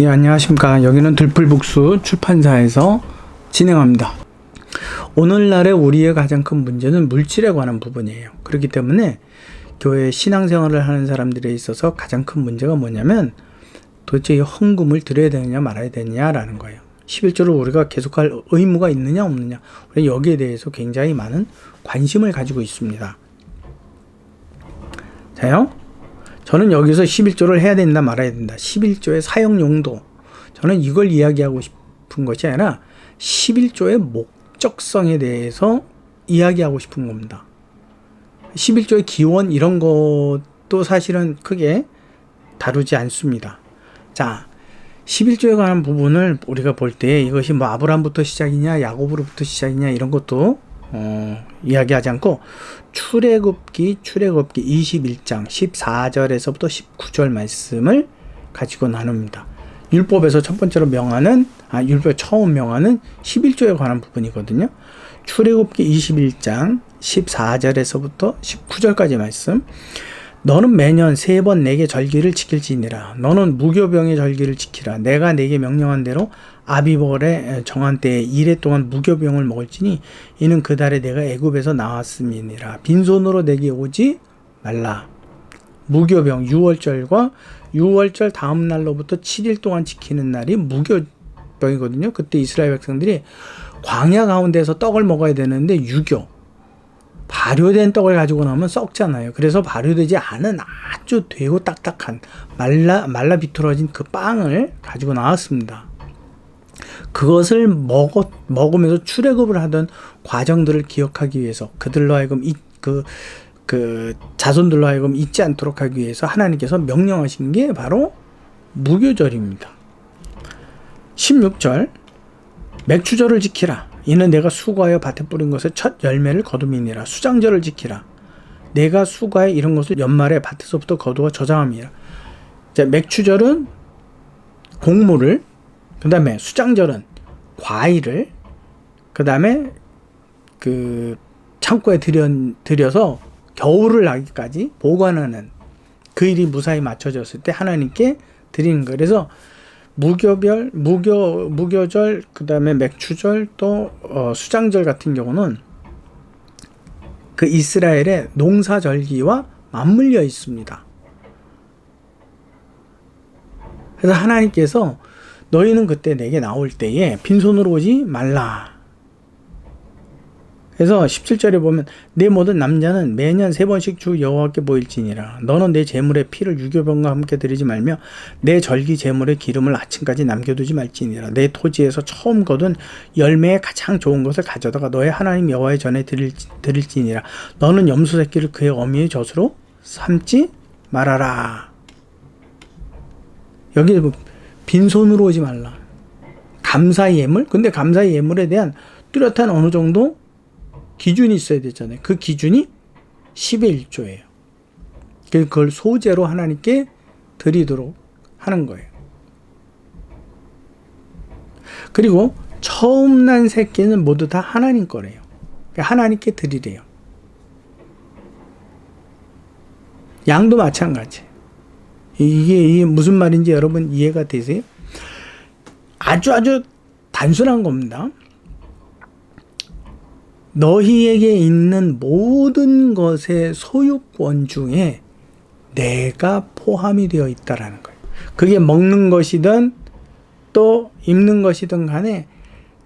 예, 안녕하십니까. 여기는 들풀북수 출판사에서 진행합니다. 오늘날의 우리의 가장 큰 문제는 물질에 관한 부분이에요. 그렇기 때문에 교회 신앙생활을 하는 사람들에 있어서 가장 큰 문제가 뭐냐면 도대체 이 헌금을 드려야 되느냐 말아야 되느냐라는 거예요. 11조를 우리가 계속할 의무가 있느냐 없느냐. 우리 여기에 대해서 굉장히 많은 관심을 가지고 있습니다. 자요. 저는 여기서 11조를 해야 된다 말아야 된다. 11조의 사용 용도. 저는 이걸 이야기하고 싶은 것이 아니라 11조의 목적성에 대해서 이야기하고 싶은 겁니다. 11조의 기원 이런 것도 사실은 크게 다루지 않습니다. 자, 11조에 관한 부분을 우리가 볼 때 이것이 뭐 아브라함부터 시작이냐 야곱으로부터 시작이냐 이런 것도 어, 이야기하지 않고 출애굽기 출애굽기 21장 14절에서부터 19절 말씀을 가지고 나눕니다. 율법에서 첫 번째로 명하는 아 율법 처음 명하는 11조에 관한 부분이거든요. 출애굽기 21장 14절에서부터 19절까지 말씀. 너는 매년 세 번 내게 절기를 지킬지니라. 너는 무교병의 절기를 지키라. 내가 내게 명령한 대로 아비벌의 정한 때에 이래 동안 무교병을 먹을지니 이는 그 달에 내가 애굽에서 나왔음이니라. 빈손으로 내게 오지 말라. 무교병 6월절과 6월절 다음 날로부터 7일 동안 지키는 날이 무교병이거든요. 그때 이스라엘 백성들이 광야 가운데서 떡을 먹어야 되는데 유교 발효된 떡을 가지고 나면 썩잖아요. 그래서 발효되지 않은 아주 되고 딱딱한 말라 말라 비틀어진 그 빵을 가지고 나왔습니다. 그것을 먹어 먹으면서 출애굽을 하던 과정들을 기억하기 위해서 그들로 하여금 이 그 그 자손들로 하여금 잊지 않도록 하기 위해서 하나님께서 명령하신 게 바로 무교절입니다. 16절 맥추절을 지키라. 이는 내가 수고하여 밭에 뿌린 것의 첫 열매를 거둠이니라. 수장절을 지키라. 내가 수고하여 이런 것을 연말에 밭에서부터 거두어 저장함이라. 자, 맥추절은 곡물을, 그 다음에 수장절은 과일을, 그 다음에 그 창고에 들여, 들여서 겨울을 나기까지 보관하는 그 일이 무사히 맞춰졌을 때 하나님께 드리는 거예요. 그래서 무교별, 무교, 무교절, 그 다음에 맥추절, 또, 어, 수장절 같은 경우는 그 이스라엘의 농사절기와 맞물려 있습니다. 그래서 하나님께서 너희는 그때 내게 나올 때에 빈손으로 오지 말라. 그래서 17절에 보면 내 모든 남자는 매년 세 번씩 주 여호와께 보일지니라. 너는 내 재물의 피를 유교병과 함께 드리지 말며 내 절기 재물의 기름을 아침까지 남겨두지 말지니라. 내 토지에서 처음 거둔 열매의 가장 좋은 것을 가져다가 너의 하나님 여호와의 전에 드릴, 드릴지니라. 너는 염소 새끼를 그의 어미의 젖으로 삼지 말아라. 여기 빈손으로 오지 말라 감사 예물 근데 감사 예물에 대한 뚜렷한 어느 정도 기준이 있어야 되잖아요. 그 기준이 10의 1조예요. 그걸 소재로 하나님께 드리도록 하는 거예요. 그리고 처음 난 새끼는 모두 다 하나님 거래요. 그러니까 하나님께 드리래요. 양도 마찬가지. 이게, 무슨 말인지 여러분 이해가 되세요? 아주 아주 단순한 겁니다. 너희에게 있는 모든 것의 소유권 중에 내가 포함이 되어 있다라는 거예요. 그게 먹는 것이든 또 입는 것이든 간에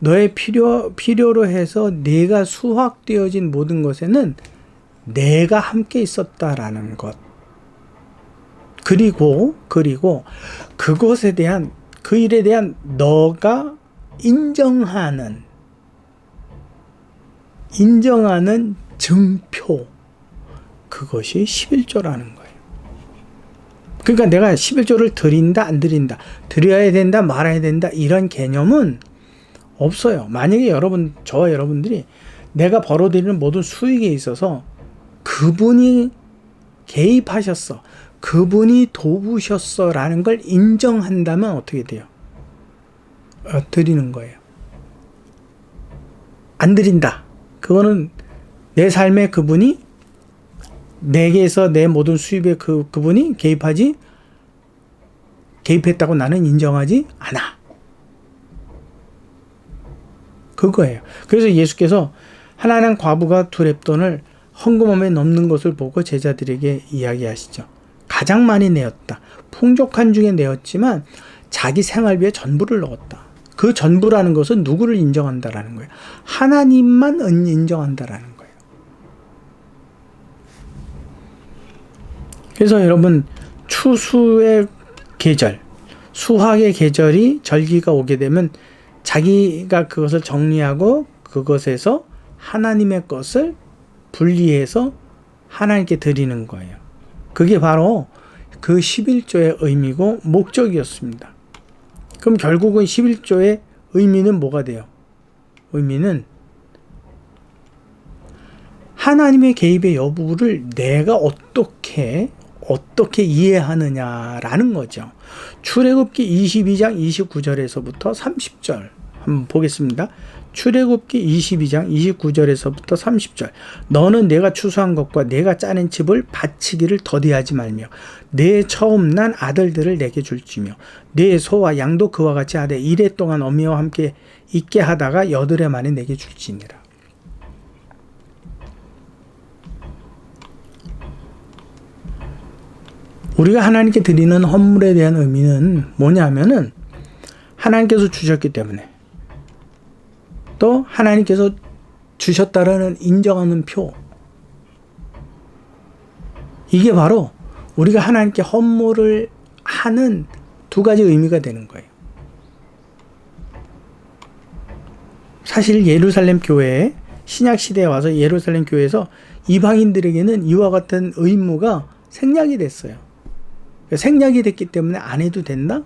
너의 필요 필요로 해서 내가 수확되어진 모든 것에는 내가 함께 있었다라는 것. 그리고 그리고 그것에 대한 그 일에 대한 너가 인정하는 인정하는 증표 그것이 11조라는 거예요. 그러니까 내가 11조를 드린다 안 드린다 드려야 된다 말아야 된다 이런 개념은 없어요. 만약에 여러분 저와 여러분들이 내가 벌어들이는 모든 수익에 있어서 그분이 개입하셨어. 그분이 도우셨어라는 걸 인정한다면 어떻게 돼요? 어, 드리는 거예요. 안 드린다. 그거는 내 삶에 그분이 내게서 내 모든 수입에 그 그분이 개입하지 개입했다고 나는 인정하지 않아. 그거예요. 그래서 예수께서 하나는 과부가 두 랩돈을 헌금함에 넘는 것을 보고 제자들에게 이야기하시죠. 가장 많이 내었다. 풍족한 중에 내었지만 자기 생활비에 전부를 넣었다. 그 전부라는 것은 누구를 인정한다라는 거예요. 하나님만 인정한다라는 거예요. 그래서 여러분 추수의 계절, 수확의 계절이 절기가 오게 되면 자기가 그것을 정리하고 그것에서 하나님의 것을 분리해서 하나님께 드리는 거예요. 그게 바로 그 11조의 의미고 목적이었습니다. 그럼 결국은 11조의 의미는 뭐가 돼요? 의미는 하나님의 개입의 여부를 내가 어떻게 어떻게 이해하느냐라는 거죠. 출애굽기 22장 29절에서부터 30절 한번 보겠습니다. 출애굽기 22장 29절에서부터 30절. 너는 내가 추수한 것과 내가 짜낸 칩을 바치기를 더디하지 말며 내 처음 난 아들들을 내게 줄지며 내 소와 양도 그와 같이 하되 이래 동안 어미와 함께 있게 하다가 여드레 만에 내게 줄지니라. 우리가 하나님께 드리는 헌물에 대한 의미는 뭐냐면은 하나님께서 주셨기 때문에 또 하나님께서 주셨다라는 인정하는 표. 이게 바로 우리가 하나님께 헌물을 하는 두 가지 의미가 되는 거예요. 사실 예루살렘 교회에 신약 시대에 와서 예루살렘 교회에서 이방인들에게는 이와 같은 의무가 생략이 됐어요. 생략이 됐기 때문에 안 해도 된다?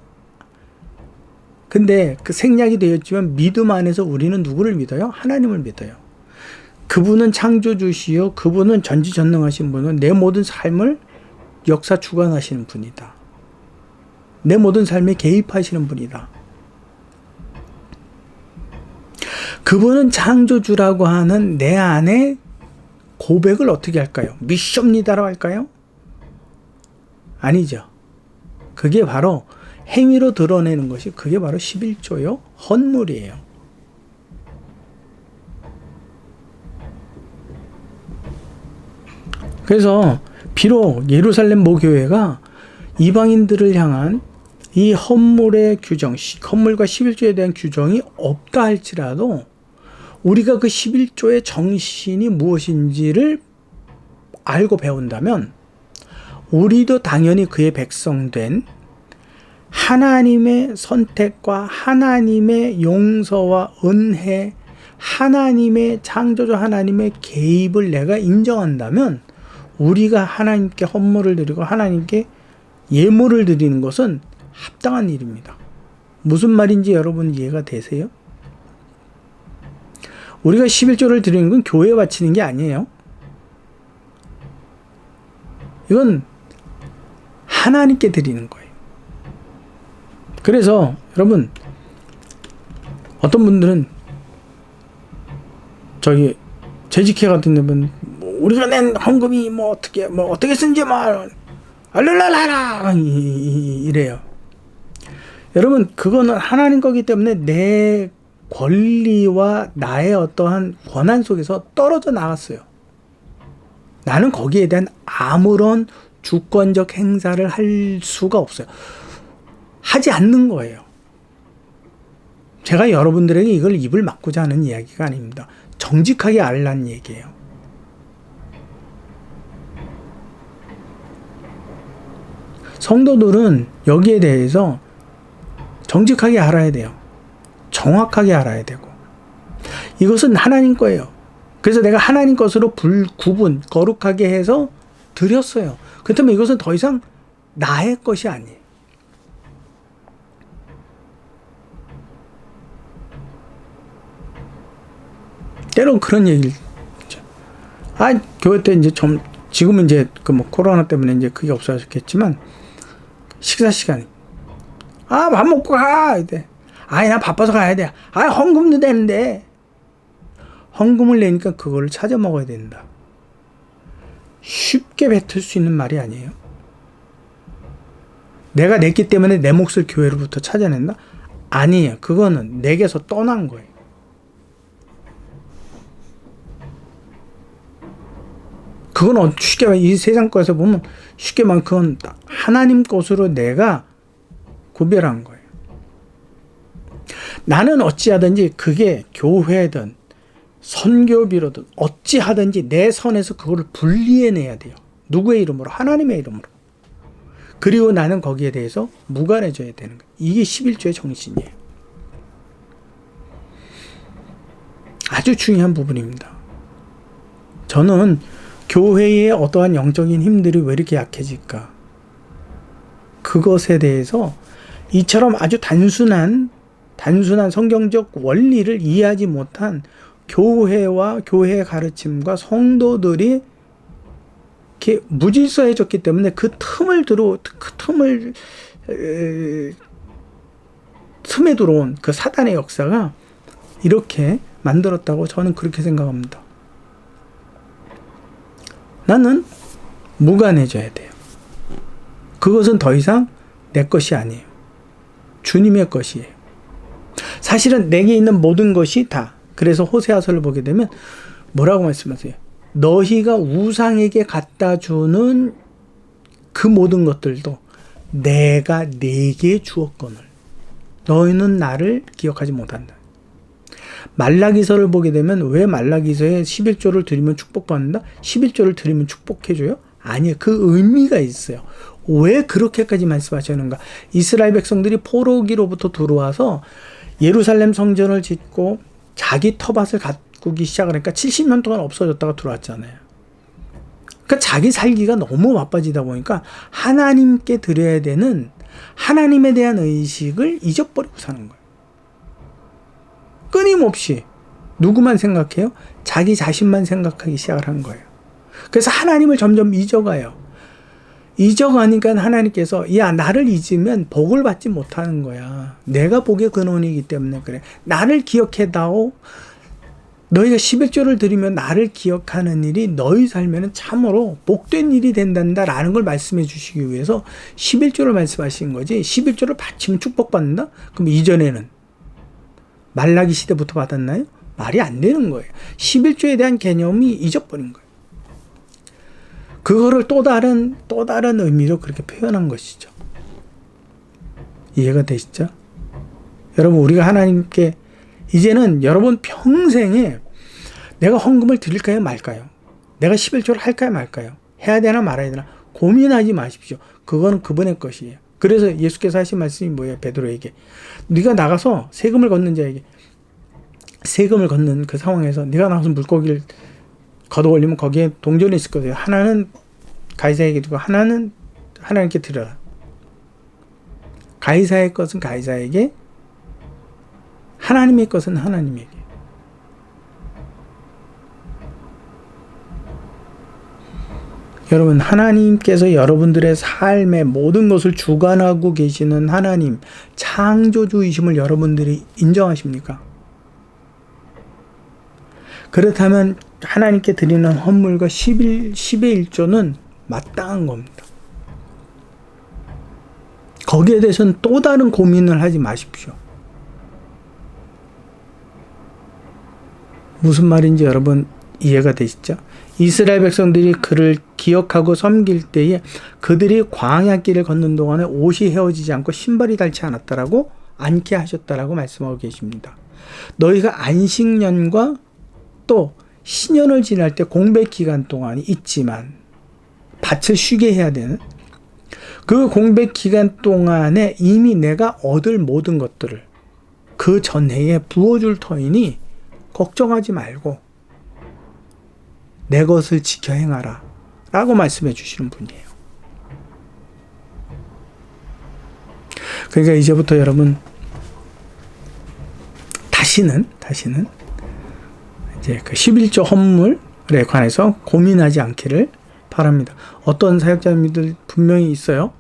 근데 그 생략이 되었지만 믿음 안에서 우리는 누구를 믿어요? 하나님을 믿어요. 그분은 창조주시요. 그분은 전지전능하신 분은 내 모든 삶을 역사 주관하시는 분이다. 내 모든 삶에 개입하시는 분이다. 그분은 창조주라고 하는 내 안에 고백을 어떻게 할까요? 미션니다라고 할까요? 아니죠. 그게 바로 행위로 드러내는 것이 그게 바로 11조요 헌물이에요. 그래서 비록 예루살렘 모교회가 이방인들을 향한 이 헌물의 규정, 헌물과 11조에 대한 규정이 없다 할지라도 우리가 그 11조의 정신이 무엇인지를 알고 배운다면 우리도 당연히 그의 백성된 하나님의 선택과 하나님의 용서와 은혜, 하나님의 창조주 하나님의 개입을 내가 인정한다면 우리가 하나님께 헌물을 드리고 하나님께 예물을 드리는 것은 합당한 일입니다. 무슨 말인지 여러분 이해가 되세요? 우리가 11조를 드리는 건 교회에 바치는 게 아니에요. 이건 하나님께 드리는 거예요. 그래서 여러분 어떤 분들은 저기 재직회 같은 데면 뭐 우리가 낸 헌금이 뭐 어떻게 뭐 어떻게 쓴지 말 알랄랄라 이래요. 여러분 그거는 하나님 거기 때문에 내 권리와 나의 어떠한 권한 속에서 떨어져 나갔어요. 나는 거기에 대한 아무런 주권적 행사를 할 수가 없어요. 하지 않는 거예요. 제가 여러분들에게 이걸 입을 막고자 하는 이야기가 아닙니다. 정직하게 알라는 얘기예요. 성도들은 여기에 대해서 정직하게 알아야 돼요. 정확하게 알아야 되고. 이것은 하나님 거예요. 그래서 내가 하나님 것으로 불, 구분, 거룩하게 해서 드렸어요. 그렇다면 이것은 더 이상 나의 것이 아니에요. 때론 그런 얘기를 아 교회 때 이제 좀 지금은 이제 그 뭐 코로나 때문에 이제 그게 없어졌겠지만 식사 시간이. 아 밥 먹고 가! 이때 아이 나 바빠서 가야 돼 아 헌금도 되는데. 헌금을 내니까 그거를 찾아 먹어야 된다. 쉽게 뱉을 수 있는 말이 아니에요. 내가 냈기 때문에 내 몫을 교회로부터 찾아낸다? 아니에요. 그거는 내게서 떠난 거예요. 그건 쉽게 말해, 이 세상 거에서 보면 쉽게 말하면 그건 하나님 것으로 내가 구별한 거예요. 나는 어찌하든지 그게 교회든 선교비로든 어찌하든지 내 선에서 그거를 분리해내야 돼요. 누구의 이름으로? 하나님의 이름으로. 그리고 나는 거기에 대해서 무관해져야 되는 거예요. 이게 11조의 정신이에요. 아주 중요한 부분입니다. 저는 교회의 어떠한 영적인 힘들이 왜 이렇게 약해질까? 그것에 대해서 이처럼 아주 단순한 단순한 성경적 원리를 이해하지 못한 교회와 교회의 가르침과 성도들이 이렇게 무질서해졌기 때문에 그 틈을 들어 그 틈을 에, 틈에 들어온 그 사단의 역사가 이렇게 만들었다고 저는 그렇게 생각합니다. 나는 무관해져야 돼요. 그것은 더 이상 내 것이 아니에요. 주님의 것이에요. 사실은 내게 있는 모든 것이 다. 그래서 호세아서를 보게 되면 뭐라고 말씀하세요? 너희가 우상에게 갖다 주는 그 모든 것들도 내가 내게 주었거늘 너희는 나를 기억하지 못한다. 말라기서를 보게 되면 왜 말라기서에 11조를 드리면 축복받는다? 11조를 드리면 축복해줘요? 아니요. 그 의미가 있어요. 왜 그렇게까지 말씀하시는가? 이스라엘 백성들이 포로기로부터 들어와서 예루살렘 성전을 짓고 자기 터밭을 가꾸기 시작을 하니까 70년 동안 없어졌다가 들어왔잖아요. 그러니까 자기 살기가 너무 바빠지다 보니까 하나님께 드려야 되는 하나님에 대한 의식을 잊어버리고 사는 거예요. 끊임없이 누구만 생각해요? 자기 자신만 생각하기 시작을 한 거예요. 그래서 하나님을 점점 잊어가요. 잊어가니까 하나님께서 야 나를 잊으면 복을 받지 못하는 거야. 내가 복의 근원이기 때문에 그래. 나를 기억해다오. 너희가 11조를 드리면 나를 기억하는 일이 너희 삶에는 참으로 복된 일이 된단다라는 걸 말씀해 주시기 위해서 11조를 말씀하신 거지. 11조를 바치면 축복받는다? 그럼 이전에는 말라기 시대부터 받았나요? 말이 안 되는 거예요. 11조에 대한 개념이 잊어버린 거예요. 그거를 또 다른 또 다른 의미로 그렇게 표현한 것이죠. 이해가 되시죠? 여러분 우리가 하나님께 이제는 여러분 평생에 내가 헌금을 드릴까요 말까요? 내가 11조를 할까요 말까요? 해야 되나 말아야 되나 고민하지 마십시오. 그거는 그분의 것이에요. 그래서 예수께서 하신 말씀이 뭐예요? 베드로에게 네가 나가서 세금을 걷는 자에게 세금을 걷는 그 상황에서 네가 나가서 물고기를 걷어 올리면 거기에 동전이 있을 거예요. 하나는 가이사에게 두고 하나는 하나님께 드려라. 가이사의 것은 가이사에게 하나님의 것은 하나님에게. 여러분, 하나님께서 여러분들의 삶의 모든 것을 주관하고 계시는 하나님, 창조주이심을 여러분들이 인정하십니까? 그렇다면 하나님께 드리는 헌물과 11, 10의 1조는 마땅한 겁니다. 거기에 대해서는 또 다른 고민을 하지 마십시오. 무슨 말인지 여러분 이해가 되시죠? 이스라엘 백성들이 그를 기억하고 섬길 때에 그들이 광야길을 걷는 동안에 옷이 헤어지지 않고 신발이 닳지 않았다라고 않게 하셨다라고 말씀하고 계십니다. 너희가 안식년과 또 신년을 지날 때 공백 기간 동안이 있지만 밭을 쉬게 해야 되는 그 공백 기간 동안에 이미 내가 얻을 모든 것들을 그 전해에 부어줄 터이니 걱정하지 말고 내 것을 지켜 행하라. 라고 말씀해 주시는 분이에요. 그러니까 이제부터 여러분, 다시는, 다시는, 이제 그 11조 헌물에 관해서 고민하지 않기를 바랍니다. 어떤 사역자님들 분명히 있어요.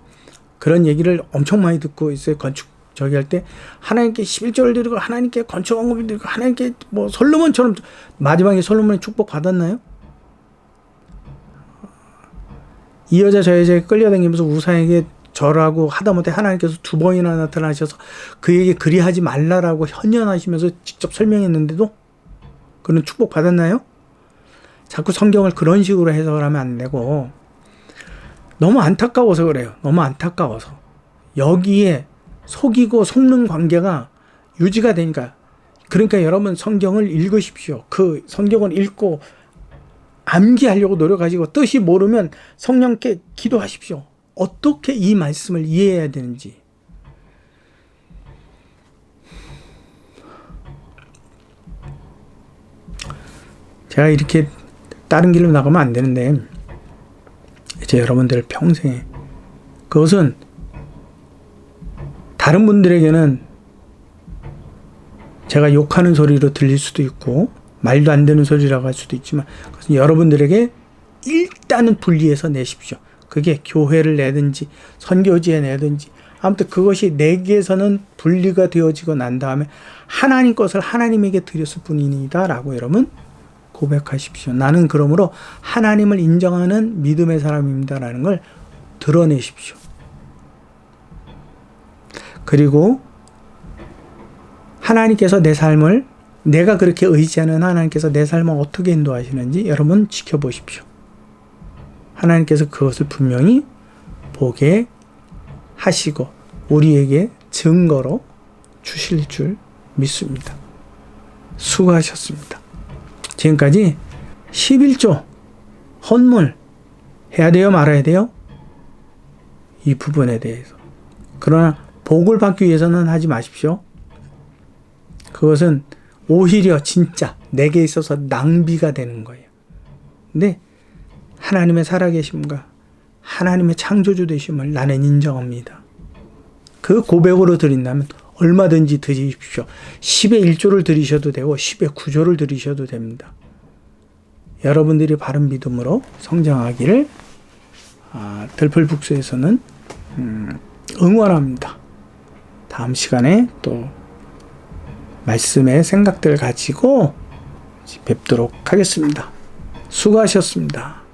그런 얘기를 엄청 많이 듣고 있어요. 건축 저기 할 때 하나님께 11조를 드리고 하나님께 건축 언급을 드리고 하나님께 뭐 솔로몬처럼 마지막에 솔로몬의 축복 받았나요? 이 여자 저 여자에 끌려다니면서 우상에게 절하고 하다못해 하나님께서 두 번이나 나타나셔서 그에게 그리하지 말라라고 현연하시면서 직접 설명했는데도 그는 축복 받았나요? 자꾸 성경을 그런 식으로 해석하면 안 되고 너무 안타까워서 그래요. 너무 안타까워서 여기에 속이고 속는 관계가 유지가 되니까 그러니까 여러분 성경을 읽으십시오. 그 성경을 읽고 암기하려고 노력하시고 뜻이 모르면 성령께 기도하십시오. 어떻게 이 말씀을 이해해야 되는지. 제가 이렇게 다른 길로 나가면 안 되는데 이제 여러분들 평생에 그것은 다른 분들에게는 제가 욕하는 소리로 들릴 수도 있고 말도 안 되는 소리라고 할 수도 있지만 여러분들에게 일단은 분리해서 내십시오. 그게 교회를 내든지 선교지에 내든지 아무튼 그것이 내게서는 분리가 되어지고 난 다음에 하나님 것을 하나님에게 드렸을 뿐이다라고 여러분 고백하십시오. 나는 그러므로 하나님을 인정하는 믿음의 사람입니다라는 걸 드러내십시오. 그리고 하나님께서 내 삶을 내가 그렇게 의지하는 하나님께서 내 삶을 어떻게 인도하시는지 여러분 지켜보십시오. 하나님께서 그것을 분명히 보게 하시고 우리에게 증거로 주실 줄 믿습니다. 수고하셨습니다. 지금까지 11조 헌물 해야 돼요 말아야 돼요? 이 부분에 대해서 그러나 복을 받기 위해서는 하지 마십시오. 그것은 오히려 진짜 내게 있어서 낭비가 되는 거예요. 근데 하나님의 살아계심과 하나님의 창조주 되심을 나는 인정합니다. 그 고백으로 드린다면 얼마든지 드리십시오. 10의 1조를 드리셔도 되고 10의 9조를 드리셔도 됩니다. 여러분들이 바른 믿음으로 성장하기를 아, 들풀북수에서는 음, 응원합니다. 다음 시간에 또 말씀의 생각들 가지고 뵙도록 하겠습니다. 수고하셨습니다.